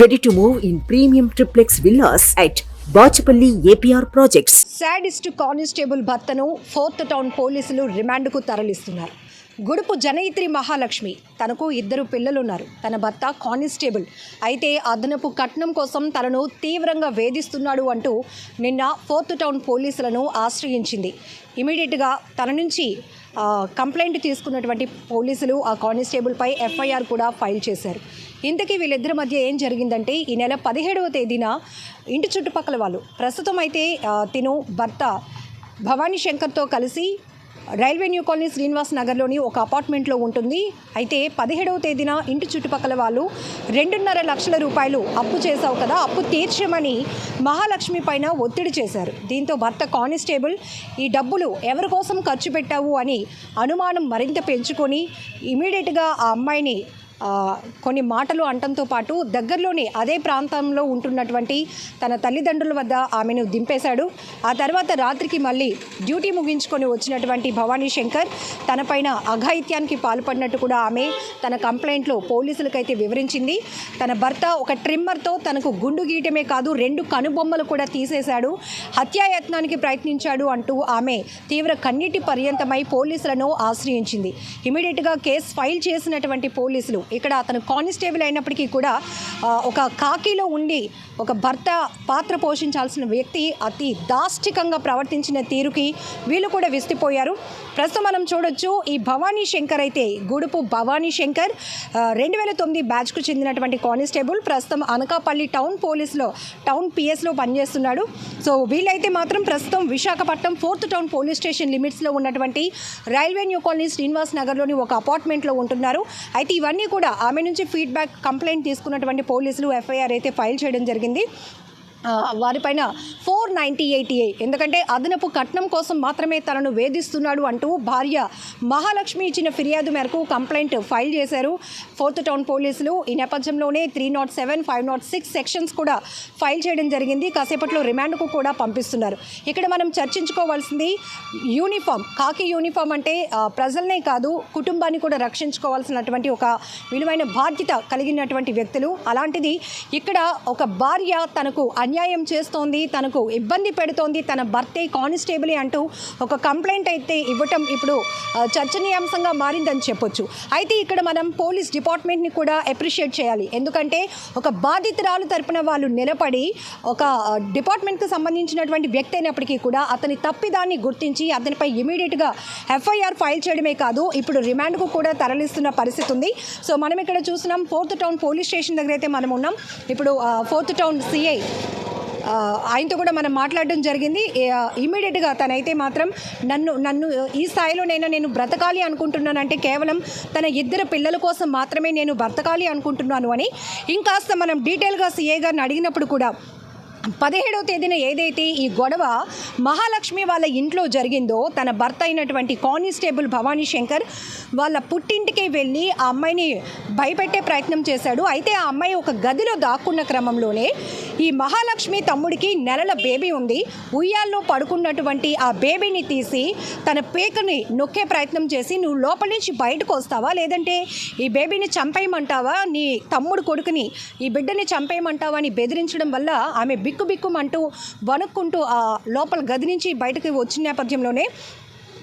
Ready to move in premium triplex villas at Bachupally APR projects sadist constable భర్తను fourth town పోలీసులు రిమాండ్కు తరలిస్తున్నారు. గుడుపు జనయిత్రి మహాలక్ష్మి తనకు ఇద్దరు పిల్లలున్నారు. తన భర్త కానిస్టేబుల్. అయితే అదనపు కట్నం కోసం తనను తీవ్రంగా వేధిస్తున్నాడు అంటూ నిన్న ఫోర్త్ టౌన్ పోలీసులను ఆశ్రయించింది. ఇమీడియట్గా తన నుంచి కంప్లైంట్ తీసుకున్నటువంటి పోలీసులు ఆ కానిస్టేబుల్పై ఎఫ్ఐఆర్ కూడా ఫైల్ చేశారు. ఇంతకీ వీళ్ళిద్దరి మధ్య ఏం జరిగిందంటే ఈ నెల పదిహేడవ తేదీన ఇంటి చుట్టుపక్కల వాళ్ళు ప్రస్తుతం అయితే తిను భర్త భవానీ శంకర్తో కలిసి రైల్వే న్యూ కాలనీ శ్రీనివాస్ నగర్లోని ఒక అపార్ట్మెంట్లో ఉంటుంది. అయితే పదిహేడవ తేదీన ఇంటి చుట్టుపక్కల వాళ్ళు రెండున్నర లక్షల రూపాయలు అప్పు చేశావు కదా అప్పు తీర్చమని మహాలక్ష్మి పైన ఒత్తిడి చేశారు. దీంతో భర్త కానిస్టేబుల్ ఈ డబ్బులు ఎవరి కోసం ఖర్చు పెట్టావు? అని అనుమానం మరింత పెంచుకొని ఇమీడియట్గా ఆ అమ్మాయిని కొన్ని మాటలు అంటంతో పాటు దగ్గరలోనే అదే ప్రాంతంలో ఉంటున్నటువంటి తన తల్లిదండ్రుల వద్ద ఆమెను దింపేశాడు. ఆ తర్వాత రాత్రికి మళ్ళీ డ్యూటీ ముగించుకొని వచ్చినటువంటి భవానీ శంకర్ తనపైన అఘాయిత్యానికి పాల్పడినట్టు కూడా ఆమె తన కంప్లైంట్లో పోలీసులకైతే వివరించింది. తన భర్త ఒక ట్రిమ్మర్తో తనకు గుండు గీయటమే కాదు రెండు కనుబొమ్మలు కూడా తీసేశాడు. హత్యాయత్నానికి ప్రయత్నించాడు అంటూ ఆమె తీవ్ర కన్నీటి పర్యంతమై పోలీసులను ఆశ్రయించింది. ఇమీడియట్గా కేసు ఫైల్ చేసినటువంటి పోలీసులు ఇక్కడ అతను కానిస్టేబుల్ అయినప్పటికీ కూడా ఒక కాకిలో ఉండి ఒక భర్త పాత్ర పోషించాల్సిన వ్యక్తి అతి దాష్టికంగా ప్రవర్తించిన తీరుకి వీళ్ళు కూడా విసిపోయారు. ప్రస్తుతం మనం చూడొచ్చు ఈ భవానీ శంకర్ అయితే గుడుపు భవానీ శంకర్ రెండు వేల తొమ్మిది బ్యాచ్కు చెందినటువంటి కానిస్టేబుల్ ప్రస్తుతం అనకాపల్లి టౌన్ పోలీస్లో టౌన్ పిఎస్లో పనిచేస్తున్నాడు. సో వీళ్ళైతే మాత్రం ప్రస్తుతం Visakhapatnam fourth town police station లిమిట్స్లో ఉన్నటువంటి రైల్వే న్యూ కాలనీ శ్రీనివాస్ నగర్లోని ఒక అపార్ట్మెంట్లో ఉంటున్నారు. అయితే ఇవన్నీ కూడా ఆమె నుంచి ఫీడ్బ్యాక్ కంప్లైంట్ తీసుకున్నటువంటి పోలీసులు ఎఫ్ఐఆర్ అయితే ఫైల్ చేయడం జరిగింది. వారిపైన ఫోర్ నైంటీ ఎయిట్ ఏ ఎందుకంటే అదనపు కట్నం కోసం మాత్రమే తనను వేధిస్తున్నాడు అంటూ భార్య మహాలక్ష్మి ఇచ్చిన ఫిర్యాదు మేరకు కంప్లైంట్ ఫైల్ చేశారు. ఫోర్త్ టౌన్ పోలీసులు ఈ నేపథ్యంలోనే three nought seven five nought six sections కూడా ఫైల్ చేయడం జరిగింది. కాసేపట్లో రిమాండ్కు కూడా పంపిస్తున్నారు. ఇక్కడ మనం చర్చించుకోవాల్సింది యూనిఫామ్ కాకి యూనిఫామ్ అంటే ప్రజలనే కాదు కుటుంబాన్ని కూడా రక్షించుకోవాల్సినటువంటి ఒక విలువైన బాధ్యత కలిగినటువంటి వ్యక్తులు. అలాంటిది ఇక్కడ ఒక భార్య తనకు అన్యాయం చేస్తోంది తనకు ఇబ్బంది పెడుతోంది తన భర్తే కానిస్టేబుల్ అంటూ ఒక కంప్లైంట్ అయితే ఇవ్వటం ఇప్పుడు చర్చనీయాంశంగా మారిందని చెప్పొచ్చు. అయితే ఇక్కడ మనం పోలీస్ డిపార్ట్మెంట్ని కూడా అప్రిషియేట్ చేయాలి. ఎందుకంటే ఒక బాధితురాలు తరపున వాళ్ళు నిలబడి ఒక డిపార్ట్మెంట్కి సంబంధించినటువంటి వ్యక్తి అయినప్పటికీ కూడా అతని తప్పిదాన్ని గుర్తించి అతనిపై ఇమీడియట్గా ఎఫ్ఐఆర్ ఫైల్ చేయడమే కాదు ఇప్పుడు రిమాండ్కు కూడా తరలిస్తున్న పరిస్థితి ఉంది. సో మనం ఇక్కడ చూస్తున్నాం ఫోర్త్ టౌన్ పోలీస్ స్టేషన్ దగ్గర అయితే మనం ఉన్నాం. ఇప్పుడు ఫోర్త్ టౌన్ సిఐ ఆయనతో కూడా మనం మాట్లాడడం జరిగింది. ఇమీడియట్గా తనైతే మాత్రం నన్ను నన్ను ఈ స్థాయిలోనైనా నేను బ్రతకాలి అనుకుంటున్నానంటే కేవలం తన ఇద్దరు పిల్లల కోసం మాత్రమే నేను బ్రతకాలి అనుకుంటున్నాను అని. ఇంకాస్త మనం డీటెయిల్గా సీఏ గారిని అడిగినప్పుడు కూడా పదిహేడవ తేదీన ఏదైతే ఈ గొడవ మహాలక్ష్మి వాళ్ళ ఇంట్లో జరిగిందో తన భర్త అయినటువంటి కానిస్టేబుల్ భవానీ శంకర్ వాళ్ళ పుట్టింటికి వెళ్ళి ఆ అమ్మాయిని భయపెట్టే ప్రయత్నం చేశాడు. అయితే ఆ అమ్మాయి ఒక గదిలో దాక్కున్న క్రమంలోనే ఈ మహాలక్ష్మి తమ్ముడికి నెలల బేబీ ఉంది. ఉయ్యాల్లో పడుకున్నటువంటి ఆ బేబీని తీసి తన పేకని నొక్కే ప్రయత్నం చేసి నువ్వు లోపల నుంచి బయటకు వస్తావా? లేదంటే ఈ బేబీని చంపేయమంటావా? నీ తమ్ముడు కొడుకుని ఈ బిడ్డని చంపేయమంటావా? అని బెదిరించడం వల్ల ఆమె బిక్ బిక్కుమంటూ వణుక్కుంటూ ఆ లోపల గది నుంచి బయటకు వచ్చిన నేపథ్యంలోనే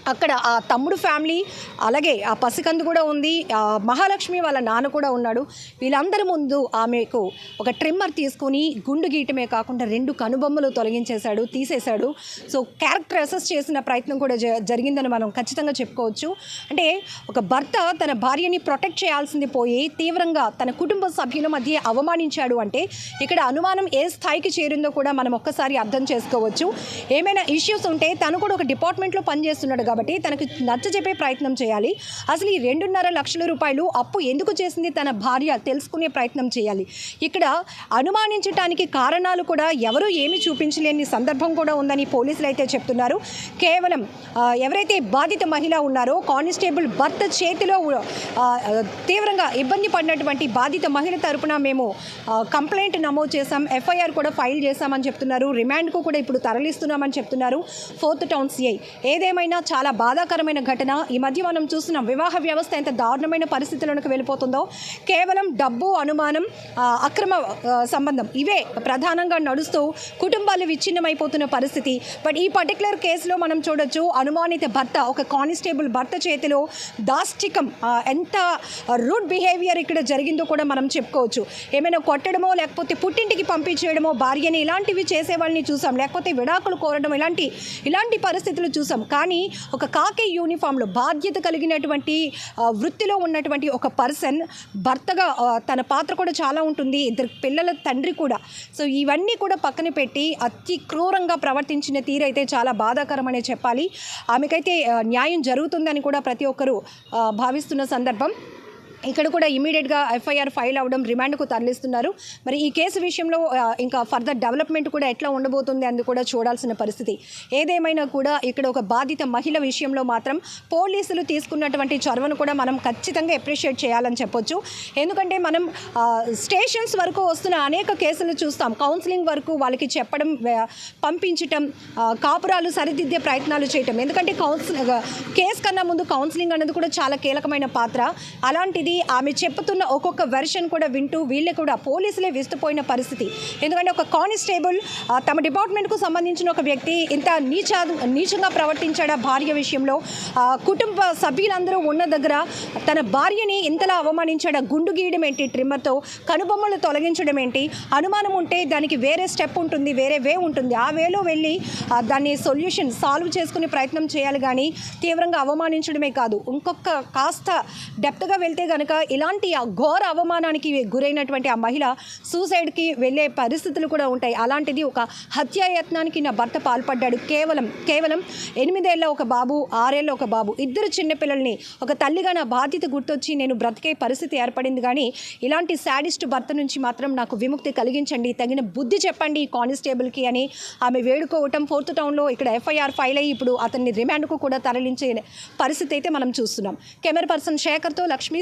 అక్కడ ఆ తమ్ముడు ఫ్యామిలీ అలాగే ఆ పసికందు కూడా ఉంది. ఆ మహాలక్ష్మి వాళ్ళ నాన్న కూడా ఉన్నాడు. వీళ్ళందరి ముందు ఆమెకు ఒక ట్రిమ్మర్ తీసుకొని గుండు గీయటమే కాకుండా రెండు కనుబొమ్మలు తొలగించేశాడు తీసేశాడు. సో క్యారెక్టర్ అసెస్ చేసిన ప్రయత్నం కూడా జ- జరిగిందని మనం ఖచ్చితంగా చెప్పుకోవచ్చు. అంటే ఒక భర్త తన భార్యని ప్రొటెక్ట్ చేయాల్సింది పోయి తీవ్రంగా తన కుటుంబ సభ్యుల మధ్య అవమానించాడు అంటే ఇక్కడ అనుమానం ఏ స్థాయికి చేరిందో కూడా మనం ఒక్కసారి అర్థం చేసుకోవచ్చు. ఏమైనా ఇష్యూస్ ఉంటే తను కూడా ఒక డిపార్ట్మెంట్లో పనిచేస్తున్నాడు కాబట్టి తనకు నచ్చ చెప్పే ప్రయత్నం చేయాలి. అసలు ఈ రెండున్నర లక్షల రూపాయలు అప్పు ఎందుకు చేసింది తన భార్య తెలుసుకునే ప్రయత్నం చేయాలి. ఇక్కడ అనుమానించడానికి కారణాలు కూడా ఎవరూ ఏమీ చూపించలేని సందర్భం కూడా ఉందని పోలీసులు అయితే చెప్తున్నారు. కేవలం ఎవరైతే బాధిత మహిళ ఉన్నారో కానిస్టేబుల్ భర్త చేతిలో తీవ్రంగా ఇబ్బంది పడినటువంటి బాధిత మహిళ తరపున మేము కంప్లైంట్ నమోదు చేశాం. ఎఫ్ఐఆర్ కూడా ఫైల్ చేశామని చెప్తున్నారు. రిమాండ్కు కూడా ఇప్పుడు తరలిస్తున్నామని చెప్తున్నారు. Fourth town CI. ఏదేమైనా చాలా చాలా బాధాకరమైన ఘటన. ఈ మధ్య మనం చూస్తున్నాం వివాహ వ్యవస్థ ఎంత దారుణమైన పరిస్థితులకు వెళ్ళిపోతుందో కేవలం డబ్బు అనుమానం అక్రమ సంబంధం ఇవే ప్రధానంగా నడుస్తూ కుటుంబాలు విచ్ఛిన్నమైపోతున్న పరిస్థితి. బట్ ఈ పర్టికులర్ కేసులో మనం చూడొచ్చు అనుమానిత భర్త ఒక కానిస్టేబుల్ భర్త చేతిలో దాష్టికం ఎంత రూడ్ బిహేవియర్ ఇక్కడ జరిగిందో కూడా మనం చెప్పుకోవచ్చు. ఏమైనా కొట్టడమో లేకపోతే పుట్టింటికి పంపించేయడమో భార్యని ఇలాంటివి చేసే వాళ్ళని చూసాం లేకపోతే విడాకులు కోరడం ఇలాంటి ఇలాంటి పరిస్థితులు చూసాం. కానీ ఒక కాకి యూనిఫామ్లో బాధ్యత కలిగినటువంటి వృత్తిలో ఉన్నటువంటి ఒక పర్సన్ భర్తగా తన పాత్ర కూడా చాలా ఉంటుంది ఇద్దరు పిల్లల తండ్రి కూడా. సో ఇవన్నీ కూడా పక్కన పెట్టి అతి క్రూరంగా ప్రవర్తించిన తీరైతే చాలా బాధాకరమనే చెప్పాలి. ఆమెకైతే న్యాయం జరుగుతుందని కూడా ప్రతి ఒక్కరూ భావిస్తున్న సందర్భం. ఇక్కడ కూడా ఇమీడియట్గా ఎఫ్ఐఆర్ ఫైల్ అవ్వడం రిమాండ్కు తరలిస్తున్నారు. మరి ఈ కేసు విషయంలో ఇంకా ఫర్దర్ డెవలప్మెంట్ కూడా ఎట్లా ఉండబోతుంది అని కూడా చూడాల్సిన పరిస్థితి. ఏదేమైనా కూడా ఇక్కడ ఒక బాధిత మహిళ విషయంలో మాత్రం పోలీసులు తీసుకున్నటువంటి చొరవను కూడా మనం ఖచ్చితంగా అప్రిషియేట్ చేయాలని చెప్పొచ్చు. ఎందుకంటే మనం స్టేషన్స్ వరకు వస్తున్న అనేక కేసులు చూస్తాం. కౌన్సిలింగ్ వరకు వాళ్ళకి చెప్పడం పంపించటం కాపురాలు సరిదిద్దే ప్రయత్నాలు చేయటం. ఎందుకంటే కౌన్సిల్ కేసు కన్నా ముందు కౌన్సిలింగ్ అనేది కూడా చాలా కీలకమైన పాత్ర. అలాంటిది ఆమె చెప్పుతున్న ఒక్కొక్క వెర్షన్ కూడా వింటూ వీళ్ళే కూడా పోలీసులే విస్తుపోయిన పరిస్థితి. ఎందుకంటే ఒక కానిస్టేబుల్ తమ డిపార్ట్మెంట్కు సంబంధించిన ఒక వ్యక్తి ఇంత నీచా నీచంగా ప్రవర్తించాడా భార్య విషయంలో. కుటుంబ సభ్యులందరూ ఉన్న దగ్గర తన భార్యని ఇంతలా అవమానించాడా? గుండు గీయడం ఏంటి ట్రిమ్మర్తో కనుబొమ్మలు తొలగించడం ఏంటి? అనుమానం ఉంటే దానికి వేరే స్టెప్ ఉంటుంది వేరే వే ఉంటుంది. ఆ వేలో వెళ్ళి దాన్ని సొల్యూషన్ సాల్వ్ చేసుకునే ప్రయత్నం చేయాలి కానీ తీవ్రంగా అవమానించడమే కాదు. ఇంకొక కాస్త డెప్త్గా వెళ్తే కనుక ఇలాంటి ఆ ఘోర అవమానానికి గురైనటువంటి ఆ మహిళ సూసైడ్కి వెళ్ళే పరిస్థితులు కూడా ఉంటాయి. అలాంటిది ఒక హత్యాయత్నానికి నా భర్త పాల్పడ్డాడు. కేవలం కేవలం ఎనిమిదేళ్ళ ఒక బాబు ఆరేళ్ళ ఒక బాబు ఇద్దరు చిన్నపిల్లల్ని ఒక తల్లిగా నా బాధ్యత గుర్తొచ్చి నేను బ్రతికే పరిస్థితి ఏర్పడింది. కానీ ఇలాంటి శాడిస్ట్ భర్త నుంచి మాత్రం నాకు విముక్తి కలిగించండి. తగిన బుద్ధి చెప్పండి ఈ కానిస్టేబుల్కి అని ఆమె వేడుకోవటం. ఫోర్త్ టౌన్లో ఇక్కడ ఎఫ్ఐఆర్ ఫైల్ అయ్యి ఇప్పుడు అతన్ని రిమాండ్కు కూడా తరలించే పరిస్థితి అయితే మనం చూస్తున్నాం. కెమెరా పర్సన్ శేఖర్తో లక్ష్మి